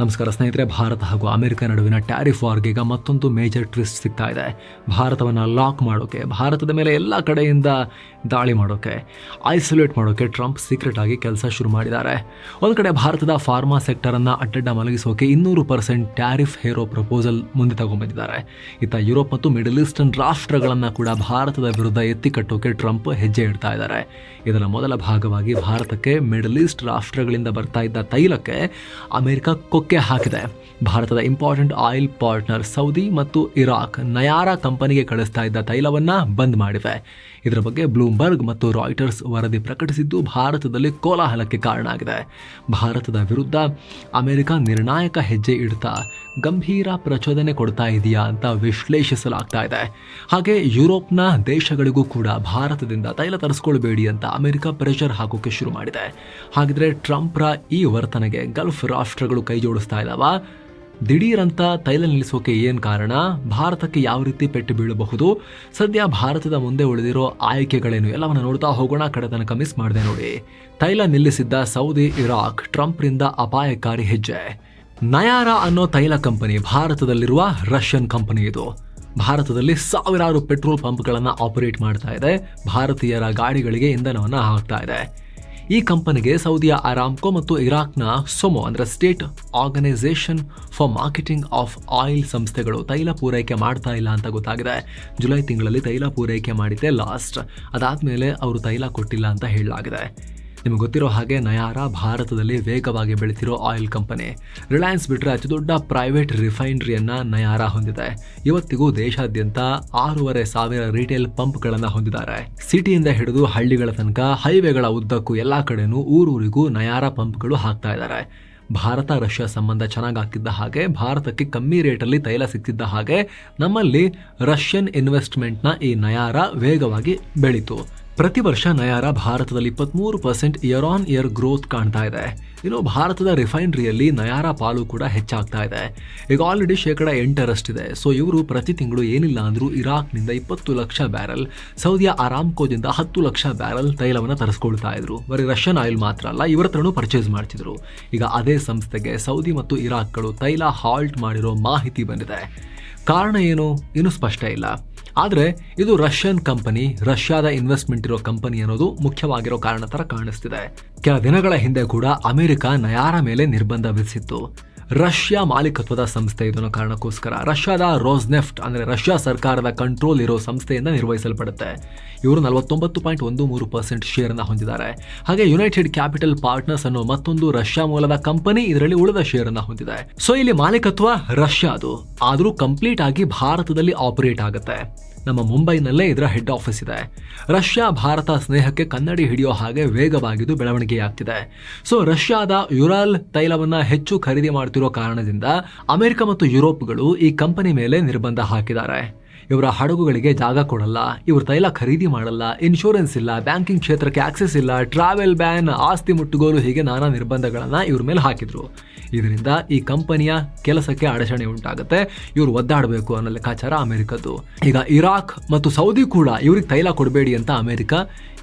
ನಮಸ್ಕಾರ ಸ್ನೇಹಿತರೆ, ಭಾರತ ಹಾಗೂ ಅಮೆರಿಕ ನಡುವಿನ ಟ್ಯಾರಿಫ್ ವಾರ್ಗೆ ಈಗ ಮತ್ತೊಂದು ಮೇಜರ್ ಟ್ವಿಸ್ಟ್ ಸಿಗ್ತಾ ಇದೆ. ಭಾರತವನ್ನು ಲಾಕ್ ಮಾಡೋಕೆ, ಭಾರತದ ಮೇಲೆ ಎಲ್ಲ ಕಡೆಯಿಂದ ದಾಳಿ ಮಾಡೋಕೆ, ಐಸೋಲೇಟ್ ಮಾಡೋಕೆ ಟ್ರಂಪ್ ಸೀಕ್ರೆಟ್ ಆಗಿ ಕೆಲಸ ಶುರು ಮಾಡಿದ್ದಾರೆ. ಒಂದು ಕಡೆ ಭಾರತದ ಫಾರ್ಮಾ ಸೆಕ್ಟರನ್ನು ಅಡ್ಡಡ್ಡ ಮಲಗಿಸೋಕೆ ಇನ್ನೂರು ಪರ್ಸೆಂಟ್ ಟ್ಯಾರಿಫ್ ಹೇರೋ ಪ್ರಪೋಸಲ್ ಮುಂದೆ ತಗೊಂಬಂದಿದ್ದಾರೆ ಇತ್ತ ಯುರೋಪ್ ಮತ್ತು ಮಿಡಲ್ ಈಸ್ಟರ್ನ್ ರಾಷ್ಟ್ರಗಳನ್ನು ಕೂಡ ಭಾರತದ ವಿರುದ್ಧ ಎತ್ತಿ ಕಟ್ಟೋಕೆ ಟ್ರಂಪ್ ಹೆಜ್ಜೆ ಇಡ್ತಾ ಇದ್ದಾರೆ. ಇದರ ಮೊದಲ ಭಾಗವಾಗಿ ಭಾರತಕ್ಕೆ ಮಿಡಲ್ ಈಸ್ಟ್ ರಾಷ್ಟ್ರಗಳಿಂದ ಬರ್ತಾ ಇದ್ದ ತೈಲಕ್ಕೆ ಅಮೆರಿಕ ಕೊಕ್ಕೆ ಹಾಕಿದೆ. ಭಾರತದ ಇಂಪಾರ್ಟೆಂಟ್ ಆಯಿಲ್ ಪಾರ್ಟ್ನರ್ ಸೌದಿ ಮತ್ತು ಇರಾಕ್ ನಯಾರಾ ಕಂಪನಿಗೆ ಕಳಿಸ್ತಾ ಇದ್ದ ತೈಲವನ್ನು ಬಂದ್ ಮಾಡಿವೆ. ಇದರ ಬಗ್ಗೆ ಬ್ಲೂಮ್ಬರ್ಗ್ ಮತ್ತು ರಾಯ್ಟರ್ಸ್ ವರದಿ ಪ್ರಕಟಿಸಿದ್ದು ಭಾರತದಲ್ಲಿ ಕೋಲಾಹಲಕ್ಕೆ ಕಾರಣ ಆಗಿದೆ ಭಾರತದ ವಿರುದ್ಧ ಅಮೆರಿಕ ನಿರ್ಣಾಯಕ ಹೆಜ್ಜೆ ಇಡ್ತಾ ಗಂಭೀರ ಪ್ರಚೋದನೆ ಕೊಡ್ತಾ ಇದೆಯಾ ಅಂತ ವಿಶ್ಲೇಷಿಸಲಾಗ್ತಾ ಇದೆ. ಹಾಗೆ ಯುರೋಪ್ನ ದೇಶಗಳಿಗೂ ಕೂಡ ಭಾರತದಿಂದ ತೈಲ ತರಿಸ್ಕೊಳ್ಬೇಡಿ ಅಂತ ಅಮೆರಿಕ ಪ್ರೆಷರ್ ಹಾಕೋಕೆ ಶುರು ಮಾಡಿದೆ. ಹಾಗಿದ್ರೆ ಟ್ರಂಪ್ರ ಈ ವರ್ತನೆಗೆ ಗಲ್ಫ್ ರಾಷ್ಟ್ರಗಳು ಕೈ ಜೋಡಿಸ್ತಾ ಇದ್ದಾವ ದಿಢೀರಂತ ತೈಲ ನಿಲ್ಲಿಸೋಕೆ ಏನು ಕಾರಣ? ಭಾರತಕ್ಕೆ ಯಾವ ರೀತಿ ಪೆಟ್ಟು ಬೀಳಬಹುದು? ಸದ್ಯ ಭಾರತದ ಮುಂದೆ ಉಳಿದಿರೋ ಆಯ್ಕೆಗಳೇನು? ಎಲ್ಲವನ್ನು ನೋಡ್ತಾ ಹೋಗೋಣ. ಕಡೆ ತನಕ ಮಿಸ್ ಮಾಡಿದೆ ನೋಡಿ. ತೈಲ ನಿಲ್ಲಿಸಿದ್ದ ಸೌದಿ, ಇರಾಕ್, ಟ್ರಂಪ್ರಿಂದ ಅಪಾಯಕಾರಿ ಹೆಜ್ಜೆ. ನಯಾರಾ ಅನ್ನೋ ತೈಲ ಕಂಪನಿ ಭಾರತದಲ್ಲಿರುವ ರಷ್ಯನ್ ಕಂಪನಿ ಇದು. ಭಾರತದಲ್ಲಿ ಸಾವಿರಾರು ಪೆಟ್ರೋಲ್ ಪಂಪ್ಗಳನ್ನು ಆಪರೇಟ್ ಮಾಡ್ತಾ ಇದೆ. ಭಾರತೀಯರ ಗಾಡಿಗಳಿಗೆ ಇಂಧನವನ್ನು ಹಾಕ್ತಾ ಇದೆ. ಈ ಕಂಪನಿಗೆ ಸೌದಿಯ ಅರಾಮ್ಕೋ ಮತ್ತು ಇರಾಕ್ನ ಸೊಮೊ ಅಂದರೆ state organisation for marketing of oil ಸಂಸ್ಥೆಗಳು ತೈಲ ಪೂರೈಕೆ ಮಾಡ್ತಾ ಇಲ್ಲ ಅಂತ ಗೊತ್ತಾಗಿದೆ. ಜುಲೈ ತಿಂಗಳಲ್ಲಿ ತೈಲ ಪೂರೈಕೆ ಮಾಡಿದ್ದೆ ಲಾಸ್ಟ್. ಅದಾದ ಮೇಲೆ ಅವರು ತೈಲ ಕೊಟ್ಟಿಲ್ಲ ಅಂತ ಹೇಳಲಾಗಿದೆ. ನಿಮಗೆ ಗೊತ್ತಿರೋ ಹಾಗೆ ನಯಾರ ಭಾರತದಲ್ಲಿ ವೇಗವಾಗಿ ಬೆಳೀತಿರೋ ಆಯಿಲ್ ಕಂಪನಿ. ರಿಲಯನ್ಸ್ ಬಿಟ್ಟರೆ ಅತಿ ದೊಡ್ಡ ಪ್ರೈವೇಟ್ ರಿಫೈನರಿಯನ್ನು ನಯಾರ ಹೊಂದಿದೆ. ಇವತ್ತಿಗೂ ದೇಶಾದ್ಯಂತ ಆರೂವರೆ ಸಾವಿರ ರಿಟೇಲ್ ಪಂಪ್ಗಳನ್ನು ಹೊಂದಿದ್ದಾರೆ. ಸಿಟಿಯಿಂದ ಹಿಡಿದು ಹಳ್ಳಿಗಳ ತನಕ ಹೈವೇಗಳ ಉದ್ದಕ್ಕೂ ಎಲ್ಲ ಕಡೆನೂ ಊರೂರಿಗೂ ನಯಾರ ಪಂಪ್ಗಳು ಹಾಕ್ತಾ ಇದ್ದಾರೆ. ಭಾರತ ರಷ್ಯಾ ಸಂಬಂಧ ಚೆನ್ನಾಗಿ ಆಗ್ತಿದ್ದ ಹಾಗೆ, ಭಾರತಕ್ಕೆ ಕಮ್ಮಿ ರೇಟಲ್ಲಿ ತೈಲ ಸಿಗ್ತಿದ್ದ ಹಾಗೆ, ನಮ್ಮಲ್ಲಿ ರಷ್ಯನ್ ಇನ್ವೆಸ್ಟ್ಮೆಂಟ್ನ ಈ ನಯಾರ ವೇಗವಾಗಿ ಬೆಳೀತು. ಪ್ರತಿ ವರ್ಷ ನಯಾರ ಭಾರತದಲ್ಲಿ ಇಪ್ಪತ್ಮೂರು percent year on year growth ಕಾಣ್ತಾ ಇದೆ. ಇನ್ನು ಭಾರತದ ರಿಫೈನರಿಯಲ್ಲಿ ನಯಾರ ಪಾಲು ಕೂಡ ಹೆಚ್ಚಾಗ್ತಾ ಇದೆ. ಈಗ ಆಲ್ರೆಡಿ ಶೇಕಡ ಎಂಟರಷ್ಟಿದೆ. ಸೊ ಇವರು ಪ್ರತಿ ತಿಂಗಳು ಏನಿಲ್ಲ ಅಂದರೂ ಇರಾಕ್ನಿಂದ ಇಪ್ಪತ್ತು ಲಕ್ಷ ಬ್ಯಾರಲ್ ಸೌದಿಯ ಆರಾಮ್ಕೋದಿಂದ ಹತ್ತು ಲಕ್ಷ ಬ್ಯಾರಲ್ ತೈಲವನ್ನು ತರಿಸ್ಕೊಳ್ತಾ ಇದ್ರು. ಬರೀ ರಷ್ಯನ್ ಆಯಿಲ್ ಮಾತ್ರ ಅಲ್ಲ, ಇವರ ಹತ್ರನೂ ಪರ್ಚೇಸ್ ಮಾಡ್ತಿದ್ರು. ಈಗ ಅದೇ ಸಂಸ್ಥೆಗೆ ಸೌದಿ ಮತ್ತು ಇರಾಕ್ಗಳು ತೈಲ ಹಾಲ್ಟ್ ಮಾಡಿರೋ ಮಾಹಿತಿ ಬಂದಿದೆ. ಕಾರಣ ಏನು? ಇನ್ನೂ ಸ್ಪಷ್ಟ ಇಲ್ಲ. ಆದರೆ ಇದು ರಷ್ಯನ್ ಕಂಪನಿ, ರಷ್ಯಾದ ಇನ್ವೆಸ್ಟ್ಮೆಂಟ್ ಇರೋ ಕಂಪನಿ ಅನ್ನೋದು ಮುಖ್ಯವಾಗಿರೋ ಕಾರಣ ತರ ಕಾಣಿಸ್ತಿದೆ. ಕೆಲ ದಿನಗಳ ಹಿಂದೆ ಕೂಡ ಅಮೆರಿಕ ನಯಾರ ಮೇಲೆ ನಿರ್ಬಂಧ ವಿಧಿಸಿತ್ತು. ರಷ್ಯಾ ಮಾಲೀಕತ್ವದ ಸಂಸ್ಥೆ ಇದನ್ನು ಕಾರಣಕ್ಕೋಸ್ಕರ. ರಷ್ಯಾದ ರೋಸ್ನೆಫ್ಟ್ ಅಂದರೆ ರಷ್ಯಾ ಸರ್ಕಾರದ ಕಂಟ್ರೋಲ್ ಇರೋ ಸಂಸ್ಥೆಯಿಂದ ನಿರ್ವಹಿಸಲ್ಪಡುತ್ತೆ. ಇವರು ನಲವತ್ತೊಂಬತ್ತು ಪಾಯಿಂಟ್ ಒಂದು ಮೂರು ಪರ್ಸೆಂಟ್ ಶೇರ್ ಅನ್ನ ಹೊಂದಿದ್ದಾರೆ. ಹಾಗೆ ಯುನೈಟೆಡ್ ಕ್ಯಾಪಿಟಲ್ ಪಾರ್ಟ್ನರ್ಸ್ ಅನ್ನೋ ಮತ್ತೊಂದು ರಷ್ಯಾ ಮೂಲದ ಕಂಪನಿ ಇದರಲ್ಲಿ ಉಳಿದ ಶೇರನ್ನು ಹೊಂದಿದೆ. ಸೊ ಇಲ್ಲಿ ಮಾಲೀಕತ್ವ ರಷ್ಯಾದು ಆದರೂ ಕಂಪ್ಲೀಟ್ ಆಗಿ ಭಾರತದಲ್ಲಿ ಆಪರೇಟ್ ಆಗುತ್ತೆ. ನಮ್ಮ ಮುಂಬೈನಲ್ಲೇ ಇದರ ಹೆಡ್ ಆಫೀಸ್ ಇದೆ. ರಷ್ಯಾ, ಭಾರತ ಸ್ನೇಹಕ್ಕೆ ಕನ್ನಡಿ ಹಿಡಿಯೋ ಹಾಗೆ ವೇಗವಾಗಿದ್ದು ಬೆಳವಣಿಗೆಯಾಗ್ತಿದೆ. ಸೊ ರಷ್ಯಾದ ಯುರಾಲ್ ತೈಲವನ್ನು ಹೆಚ್ಚು ಖರೀದಿ ಮಾಡ್ತಿರೋ ಕಾರಣದಿಂದ ಅಮೆರಿಕ ಮತ್ತು ಯುರೋಪ್ಗಳು ಈ ಕಂಪನಿ ಮೇಲೆ ನಿರ್ಬಂಧ ಹಾಕಿದ್ದಾರೆ. ಇವರ ಹಡಗುಗಳಿಗೆ ಜಾಗ ಕೊಡಲ್ಲ, ಇವರು ತೈಲ ಖರೀದಿ ಮಾಡಲ್ಲ ಇನ್ಶೂರೆನ್ಸ್ ಇಲ್ಲ ಬ್ಯಾಂಕಿಂಗ್ ಕ್ಷೇತ್ರಕ್ಕೆ ಆಕ್ಸೆಸ್ ಇಲ್ಲ ಟ್ರಾವೆಲ್ ಬ್ಯಾನ್ ಆಸ್ತಿ ಮುಟ್ಟುಗೋಲು ಹೀಗೆ ನಾನಾ ನಿರ್ಬಂಧಗಳನ್ನ ಇವ್ರ ಮೇಲೆ ಹಾಕಿದ್ರು. ಇದರಿಂದ ಈ ಕಂಪನಿಯ ಕೆಲಸಕ್ಕೆ ಅಡಚಣೆ ಉಂಟಾಗುತ್ತೆ, ಇವರು ಒದ್ದಾಡಬೇಕು ಅನ್ನೋ ಲೆಕ್ಕಾಚಾರ ಅಮೆರಿಕದ್ದು. ಈಗ ಇರಾಕ್ ಮತ್ತು ಸೌದಿ ಕೂಡ ಇವ್ರಿಗೆ ತೈಲ ಕೊಡಬೇಡಿ ಅಂತ ಅಮೆರಿಕ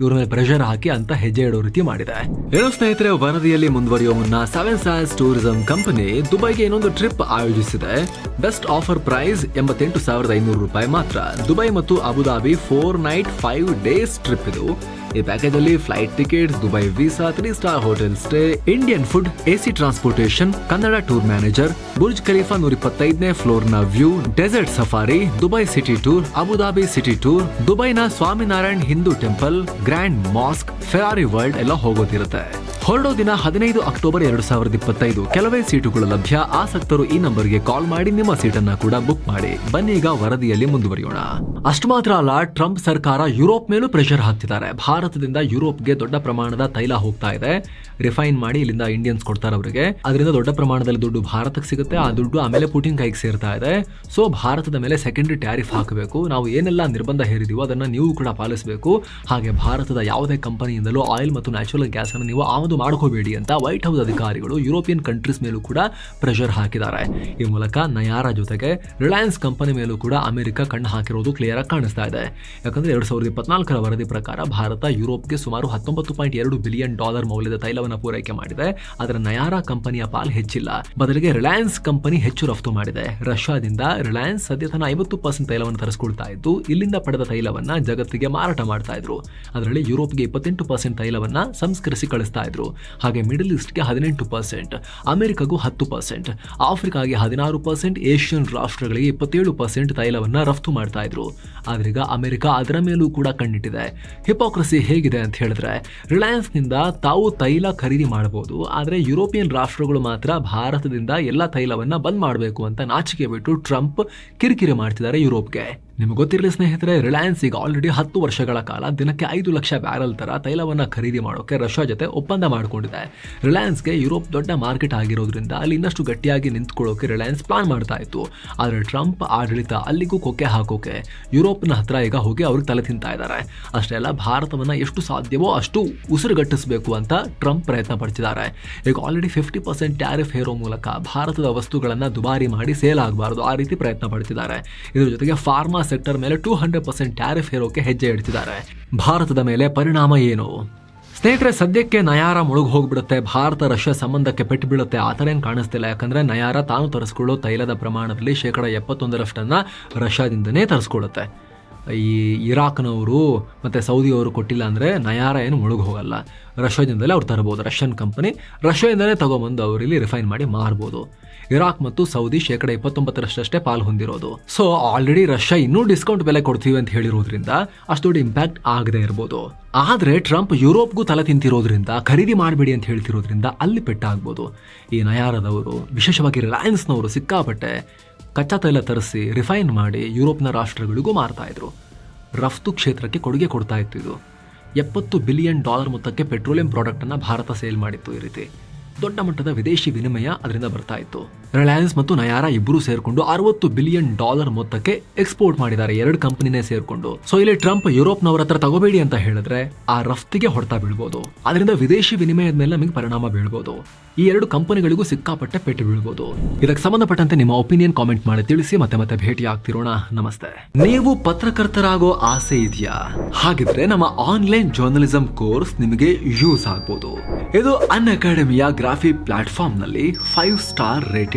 ಇವ್ರ ಮೇಲೆ ಪ್ರೆಷರ್ ಹಾಕಿ ಅಂತ ಹೆಜ್ಜೆ ಇಡೋ ರೀತಿ ಮಾಡಿದೆ. ಏನೋ ಸ್ನೇಹಿತರೆ, ವರದಿಯಲ್ಲಿ ಮುಂದುವರಿಯುವ ಮುನ್ನ ಸೆವೆನ್ ಸ್ಟಾರ್ಸ್ ಟೂರಿಸಂ ಕಂಪನಿ ದುಬೈಗೆ ಇನ್ನೊಂದು ಟ್ರಿಪ್ ಆಯೋಜಿಸಿದೆ. ಬೆಸ್ಟ್ ಆಫರ್ ಪ್ರೈಸ್ ಎಂಬತ್ತೆಂಟು ಸಾವಿರದ ಐನೂರು ರೂಪಾಯಿ ಮಾತ್ರ ದುಬೈ ಮತ್ತು Abu Dhabi four night five days trip ಇದು. ಈ ಪ್ಯಾಕೇಜ್ ಅಲ್ಲಿ flight ticket Dubai visa three star hotel stay Indian food AC transportation Kannada tour manager Burj Khalifa ನೂರ ಇಪ್ಪತ್ತೈದನೇ ಫ್ಲೋರ್ನ view desert safari Dubai city tour Abu Dhabi city tour ದುಬೈನ Swaminarayan Hindu temple grand mosque Ferrari World ಎಲ್ಲ ಹೋಗೋದಿರುತ್ತೆ. ಹೊರಡೋ ದಿನ ಹದಿನೈದು October ಎರಡು ಸಾವಿರದ ಇಪ್ಪತ್ತೈದು. ಕೆಲವೇ ಸೀಟುಗಳು ಲಭ್ಯ. ಆಸಕ್ತರು ಈ ನಂಬರ್ಗೆ ಕಾಲ್ ಮಾಡಿ ನಿಮ್ಮ ಸೀಟನ್ನ ಕೂಡ ಬುಕ್ ಮಾಡಿ. ಬನ್ನಿ ಈಗ ವರದಿಯಲ್ಲಿ ಮುಂದುವರಿಯೋಣ. ಅಷ್ಟು ಮಾತ್ರ ಅಲ್ಲ, ಟ್ರಂಪ್ ಸರ್ಕಾರ ಯುರೋಪ್ ಮೇಲೂ ಪ್ರೆಷರ್ ಹಾಕ್ತಿದ್ದಾರೆ. ಭಾರತದಿಂದ ಯುರೋಪ್ಗೆ ದೊಡ್ಡ ಪ್ರಮಾಣದ ತೈಲ ಹೋಗ್ತಾ ಇದೆ. ರಿಫೈನ್ ಮಾಡಿ ಇಲ್ಲಿಂದ ಇಂಡಿಯನ್ಸ್ ಕೊಡ್ತಾರೆ ಅವರಿಗೆ. ಅದರಿಂದ ದೊಡ್ಡ ಪ್ರಮಾಣದಲ್ಲಿ ದುಡ್ಡು ಭಾರತಕ್ಕೆ ಸಿಗುತ್ತೆ. ಆ ದುಡ್ಡು ಆಮೇಲೆ ಪುಟಿನ್ ಕೈಗೆ ಸೇರ್ತಾ ಇದೆ. ಸೊ, ಭಾರತದ ಮೇಲೆ ಸೆಕೆಂಡರಿ ಟ್ಯಾರಿಫ್ ಹಾಕಬೇಕು. ನಾವು ಏನೆಲ್ಲ ನಿರ್ಬಂಧ ಹೇರಿದೀವೋ ಅದನ್ನ ನೀವು ಕೂಡ ಪಾಲಿಸಬೇಕು. ಹಾಗೆ ಭಾರತದ ಯಾವುದೇ ಕಂಪನಿಯಿಂದಲೂ ಆಯಿಲ್ ಮತ್ತು ನ್ಯಾಚುರಲ್ ಗ್ಯಾಸ್ ಅನ್ನು ನೀವು ಆಮದು ಮಾಡ್ಕೋಬೇಡಿ ಅಂತ ವೈಟ್ ಹೌಸ್ ಅಧಿಕಾರಿಗಳು ಯುರೋಪಿಯನ್ ಕಂಟ್ರೀಸ್ ಮೇಲೂ ಕೂಡ ಪ್ರೆಷರ್ ಹಾಕಿದ್ದಾರೆ. ಈ ಮೂಲಕ ನಯಾರ ಜೊತೆಗೆ ರಿಲಯನ್ಸ್ ಕಂಪನಿ ಮೇಲೂ ಕೂಡ ಅಮೆರಿಕ ಕಣ್ಣು ಹಾಕಿರೋದು ಕ್ಲಿಯರ್ ಆಗಿ ಕಾಣಿಸ್ತಾ ಇದೆ. ಯಾಕಂದ್ರೆ ಎರಡ್ ಸಾವಿರದ ಇಪ್ಪತ್ನಾಲ್ಕರ ವರದಿ ಪ್ರಕಾರ ಭಾರತ ಯುರೋಪ್ಗೆ ಸುಮಾರು ಹತ್ತೊಂಬತ್ತು ಪಾಯಿಂಟ್ ಎರಡು ಬಿಲಿಯನ್ ಡಾಲರ್ ಮೌಲ್ಯದ ತೈಲವನ್ನು ಪೂರೈಕೆ ಮಾಡಿದೆ. ಆದರೆ ನಯಾರ ಕಂಪನಿಯ ಪಾಲ್ ಹೆಚ್ಚಿಲ್ಲ. ಬದಲಿಗೆ ರಿಲಯನ್ಸ್ ಕಂಪನಿ ಹೆಚ್ಚು ರಫ್ತು ಮಾಡಿದೆ. ರಷ್ಯಾದಿಂದ ರಿಲಯನ್ಸ್ ಸದ್ಯ ಐವತ್ತು ಪರ್ಸೆಂಟ್ ತೈಲವನ್ನು ತರಿಸ್ಕೊಳ್ತಾ ಇದ್ದು, ಇಲ್ಲಿಂದ ಪಡೆದ ತೈಲವನ್ನ ಜಗತ್ತಿಗೆ ಮಾರಾಟ ಮಾಡ್ತಾ ಇದ್ರು. ಅದರಲ್ಲಿ ಯುರೋಪ್ಗೆ ಇಪ್ಪತ್ತೆಂಟು ಪರ್ಸೆಂಟ್ ತೈಲವನ್ನ ಸಂಸ್ಕರಿಸಿ ಕಳಿಸ್ತಾ ಇದ್ರು. ಹಾಗೆ ಮಿಡಲ್ ಈಸ್ಟ್ಗೆ ಹದಿನೆಂಟು ಪರ್ಸೆಂಟ್ ಅಮೆರಿಕಗೂ ಹತ್ತು ಪರ್ಸೆಂಟ್ ಆಫ್ರಿಕಾಗೆ ಹದಿನಾರು ಪರ್ಸೆಂಟ್ ಏಷ್ಯನ್ ರಾಷ್ಟ್ರಗಳಿಗೆ ಇಪ್ಪತ್ತೇಳು ಪರ್ಸೆಂಟ್ ತೈಲವನ್ನ ರಫ್ತು ಮಾಡ್ತಾ ಇದ್ರು. ಆದ್ರೀಗ ಅಮೆರಿಕ ಅದರ ಮೇಲೂ ಕೂಡ ಕಣ್ಣಿಟ್ಟಿದೆ. ಹಿಪೋಕ್ರಸಿ ಹೇಗಿದೆ ಅಂತ ಹೇಳಿದ್ರೆ ರಿಲಯನ್ಸ್ನಿಂದ ತಾವು ತೈಲ ಖರೀದಿ ಮಾಡಬಹುದು, ಆದರೆ ಯುರೋಪಿಯನ್ ರಾಷ್ಟ್ರಗಳು ಮಾತ್ರ ಭಾರತದಿಂದ ಎಲ್ಲ ತೈಲವನ್ನ ಬಂದ್ ಮಾಡಬೇಕು ಅಂತ ನಾಚಿಕೆ ಬಿಟ್ಟು ಟ್ರಂಪ್ ಕಿರಿಕಿರಿ ಮಾಡ್ತಿದ್ದಾರೆ ಯುರೋಪ್ಗೆ. ನಿಮ್ಗೆ ಗೊತ್ತಿರಲಿ ಸ್ನೇಹಿತರೆ ರಿಲಯನ್ಸ್ ಈಗ ಆಲ್ರೆಡಿ ಹತ್ತು ವರ್ಷಗಳ ಕಾಲ ದಿನಕ್ಕೆ ಐದು ಲಕ್ಷ ಬ್ಯಾರಲ್ ತರ ತೈಲವನ್ನ ಖರೀದಿ ಮಾಡೋಕೆ ರಷ್ಯಾ ಜೊತೆ ಒಪ್ಪಂದ ಮಾಡಿಕೊಂಡಿದೆ. ರಿಲಯನ್ಸ್ಗೆ ಯುರೋಪ್ ದೊಡ್ಡ ಮಾರ್ಕೆಟ್ ಆಗಿರೋದ್ರಿಂದ ಅಲ್ಲಿ ಇನ್ನಷ್ಟು ಗಟ್ಟಿಯಾಗಿ ನಿಂತ್ಕೊಳ್ಳೋಕೆ ರಿಲಯನ್ಸ್ ಪ್ಲಾನ್ ಮಾಡ್ತಾ ಇತ್ತು. ಆದರೆ ಟ್ರಂಪ್ ಆಡಳಿತ ಅಲ್ಲಿಗೂ ಕೊಕ್ಕೆ ಹಾಕೋಕೆ ಯುರೋಪ್ನ ಹತ್ರ ಈಗ ಹೋಗಿ ಅವ್ರಿಗೆ ತಲೆ ತಿಂತಾ ಇದ್ದಾರೆ. ಅಷ್ಟೇ ಅಲ್ಲ, ಭಾರತವನ್ನು ಎಷ್ಟು ಸಾಧ್ಯವೋ ಅಷ್ಟು ಉಸಿರುಗಟ್ಟಿಸಬೇಕು ಅಂತ ಟ್ರಂಪ್ ಪ್ರಯತ್ನ ಪಡ್ತಿದ್ದಾರೆ. ಈಗ ಆಲ್ರೆಡಿ ಫಿಫ್ಟಿ ಪರ್ಸೆಂಟ್ ಟ್ಯಾರಿಫ್ ಹೇರೋ ಮೂಲಕ ಭಾರತದ ವಸ್ತುಗಳನ್ನು ದುಬಾರಿ ಮಾಡಿ ಸೇಲ್ ಆಗಬಾರ್ದು ಆ ರೀತಿ ಪ್ರಯತ್ನ ಪಡ್ತಿದ್ದಾರೆ. ಇದರ ಜೊತೆಗೆ ಫಾರ್ಮಾ ಸೆಕ್ಟರ್ ಮೇಲೆ ಟೂ ಹಂಡ್ರೆಡ್ ಪರ್ಸೆಂಟ್ ಟ್ಯಾರಿಫ್ ಹೇರೋಕೆ ಹೆಜ್ಜೆ ಇಡ್ತಿದ್ದಾರೆ. ಭಾರತದ ಮೇಲೆ ಪರಿಣಾಮ ಏನು? ಸ್ನೇಹಿತರೆ, ಸದ್ಯಕ್ಕೆ ನಯಾರ ಮುಳುಗು ಹೋಗ್ಬಿಡುತ್ತೆ. ಭಾರತ, ರಷ್ಯಾ ಸಂಬಂಧಕ್ಕೆ ಪೆಟ್ಟು ಬೀಳುತ್ತೆ ಆ ಥರ ಏನು ಕಾಣಿಸ್ತಿಲ್ಲ. ಯಾಕಂದರೆ ನಯಾರ ತಾನು ತರಿಸ್ಕೊಳ್ಳೋ ತೈಲದ ಪ್ರಮಾಣದಲ್ಲಿ ಶೇಕಡ ಎಪ್ಪತ್ತೊಂದರಷ್ಟನ್ನು ರಷ್ಯಾದಿಂದನೇ ತರಿಸ್ಕೊಳ್ಳುತ್ತೆ. ಈ ಇರಾಕ್ನವರು ಮತ್ತು ಸೌದಿಯವರು ಕೊಟ್ಟಿಲ್ಲ ಅಂದರೆ ನಯಾರ ಏನು ಮುಳುಗು ಹೋಗಲ್ಲ. ರಷ್ಯಾದಿಂದಲೇ ಅವ್ರು ತರ್ಬೋದು, ರಷ್ಯನ್ ಕಂಪನಿ ರಷ್ಯಾದಿಂದಲೇ ತಗೊಂಬಂದು ಅವರು ಇಲ್ಲಿ ರಿಫೈನ್ ಮಾಡಿ ಮಾರ್ಬೋದು. ಇರಾಕ್ ಮತ್ತು ಸೌದಿ ಶೇಕಡ ಇಪ್ಪತ್ತೊಂಬತ್ತರಷ್ಟೇ ಪಾಲು ಹೊಂದಿರೋದು. ಸೊ ಆಲ್ರೆಡಿ ರಷ್ಯಾ ಇನ್ನೂ ಡಿಸ್ಕೌಂಟ್ ಬೆಲೆ ಕೊಡ್ತೀವಿ ಅಂತ ಹೇಳಿರೋದ್ರಿಂದ ಅಷ್ಟು ದೊಡ್ಡ ಇಂಪ್ಯಾಕ್ಟ್ ಆಗದೆ ಇರ್ಬೋದು. ಆದರೆ ಟ್ರಂಪ್ ಯುರೋಪ್ಗೂ ತಲೆ ತಿಂತಿರೋದ್ರಿಂದ, ಖರೀದಿ ಮಾಡಬೇಡಿ ಅಂತ ಹೇಳ್ತಿರೋದ್ರಿಂದ ಅಲ್ಲಿ ಪೆಟ್ಟಾಗ್ಬೋದು. ಈ ನಯಾರದವರು, ವಿಶೇಷವಾಗಿ ರಿಲಯನ್ಸ್ನವರು ಸಿಕ್ಕಾಪಟ್ಟೆ ಕಚ್ಚಾ ತೈಲ ತರಿಸಿ ರಿಫೈನ್ ಮಾಡಿ ಯುರೋಪ್ನ ರಾಷ್ಟ್ರಗಳಿಗೂ ಮಾರ್ತಾ ಇದ್ರು. ರಫ್ತು ಕ್ಷೇತ್ರಕ್ಕೆ ಕೊಡುಗೆ ಕೊಡ್ತಾ ಇತ್ತು ಇದು. ಎಪ್ಪತ್ತು ಬಿಲಿಯನ್ ಡಾಲರ್ ಮೊತ್ತಕ್ಕೆ ಪೆಟ್ರೋಲಿಯಂ ಪ್ರಾಡಕ್ಟನ್ನು ಭಾರತ ಸೇಲ್ ಮಾಡಿತ್ತು ಈ ರೀತಿ. ದೊಡ್ಡ ಮಟ್ಟದ ವಿದೇಶಿ ವಿನಿಮಯ ಅದರಿಂದ ಬರ್ತಾ ಇತ್ತು. ರಿಲಯನ್ಸ್ ಮತ್ತು ನಯಾರ ಇಬ್ಬರು ಸೇರ್ಕೊಂಡು ಅರವತ್ತು ಬಿಲಿಯನ್ ಡಾಲರ್ ಮೊತ್ತಕ್ಕೆ ಎಕ್ಸ್ಪೋರ್ಟ್ ಮಾಡಿದ್ದಾರೆ ಎರಡು ಕಂಪನಿನೇ ಸೇರ್ಕೊಂಡು. ಸೊ ಇಲ್ಲಿ ಟ್ರಂಪ್ ಯುರೋಪ್ನವರ ಹತ್ರ ತಗೋಬೇಡಿ ಅಂತ ಹೇಳಿದ್ರೆ ಆ ರಫ್ತಿಗೆ ಹೊಡ್ತಾ ಬೀಳ್ಬೋದು. ಅದರಿಂದ ವಿದೇಶಿ ವಿನಿಮಯದ ಮೇಲೆ ನಮಗೆ ಪರಿಣಾಮ ಬೀಳ್ಬೋದು. ಈ ಎರಡು ಕಂಪನಿಗಳಿಗೂ ಸಿಕ್ಕಾಪಟ್ಟೆ ಪೆಟ್ಟು ಬೀಳ್ಬೋದು. ಇದಕ್ಕೆ ಸಂಬಂಧಪಟ್ಟಂತೆ ನಿಮ್ಮ ಒಪಿನಿಯನ್ ಕಾಮೆಂಟ್ ಮಾಡಿ ತಿಳಿಸಿ ಮತ್ತೆ ಮತ್ತೆ ಭೇಟಿ ಆಗ್ತಿರೋಣ ನಮಸ್ತೆ. ನೀವು ಪತ್ರಕರ್ತರಾಗೋ ಆಸೆ ಇದೆಯಾ? ಹಾಗಿದ್ರೆ ನಮ್ಮ ಆನ್ಲೈನ್ ಜರ್ನಲಿಸಂ ಕೋರ್ಸ್ ನಿಮಗೆ ಯೂಸ್ ಆಗ್ಬೋದು. ಇದು ಅನ್ ಅಕಾಡೆಮಿಯ ಗ್ರಾಫಿ ಪ್ಲಾಟ್ಫಾರ್ಮ್ನಲ್ಲಿ ಫೈವ್ ಸ್ಟಾರ್ ರೇಟೆಡ್